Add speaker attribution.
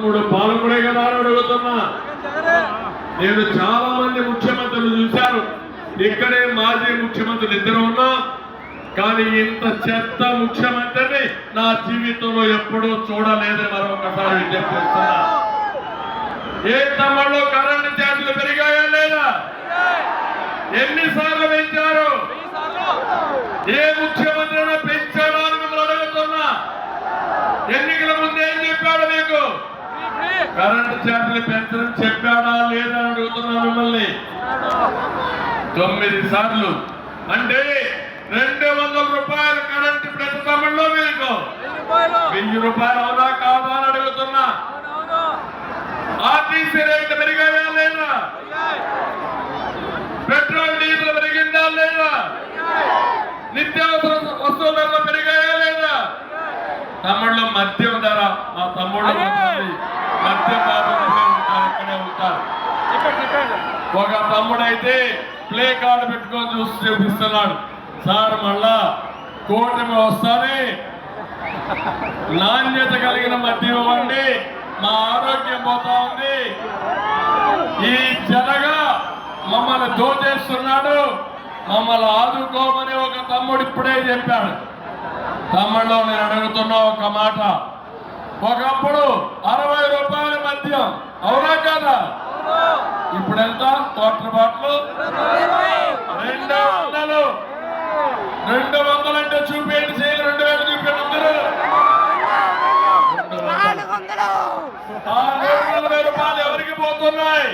Speaker 1: మూడు పాలకుడే కదా అని అడుగుతున్నా. నేను చాలా మంది ముఖ్యమంత్రులు చూశాను. ఇక్కడే మాజీ ముఖ్యమంత్రులు ఇద్దరు ఉన్నా. కానీ ఇంత చెత్త ముఖ్యమంత్రిని నా జీవితంలో ఎప్పుడూ చూడలేదని మరొకసారి విజ్ఞప్తి చేస్తున్నా. ఏ తమ్ముళ్ళు కరెంటు ఛార్జీలు పెరిగాయా లేదా? ఎన్నిసార్లు పెంచారు? ఏ ముఖ్యమంత్రి అయినా పెంచారా అని మిమ్మల్ని అడుగుతున్నా. ఎన్నికల ముందు ఏం చెప్పాడు మీకు? కరెంటు ఛార్జీలు పెంచడం చెప్పాడా లేదా అడుగుతున్నా మిమ్మల్ని. తొమ్మిది సార్లు. అంటే రెండు వందల రూపాయలు కరెంటు ప్రతి సమయంలో మీకు? వెయ్యి రూపాయలు అవునా కాదా అని అడుగుతున్నా. ఆర్టీసీ రేట్లు పెరిగాయా లేదా? పెట్రోల్ డీజిల్ పెరిగిందా లేదా? నిత్యావసర వస్తువుల ధరలు పెరిగాయా లేదా? తమ్ముళ్ళు మద్యం ధర మా తమ్ముళ్ళు ఒక తమ్ముడైతే ప్లే కార్డు పెట్టుకొని చూసి చూపిస్తున్నాడు. సార్ మళ్ళా కూటమి వస్తానే. నాణ్యత కలిగిన మద్యం ఇవ్వండి మా ఆరోగ్యం పోతా ఉంది. ఈ జనగా మమ్మల్ని దోచేస్తున్నాడు. మమ్మల్ని ఆదుకోమని ఒక తమ్ముడు ఇప్పుడే చెప్పాడు. తమ్ముళ్ళు నేను అడుగుతున్నా ఒక మాట. ఒకప్పుడు అరవై మద్యం అవునా కదా? ఇప్పుడు ఎంత క్వార్టర్ బాటిల్. రెండు వందలు. రెండు వందలు అంటే చూపేయండి చేయాలి రెండు వేలు చూపేయండి అందరూ.
Speaker 2: నాలుగు వందలు.
Speaker 1: రూపాయలు ఎవరికి పోతున్నాయి?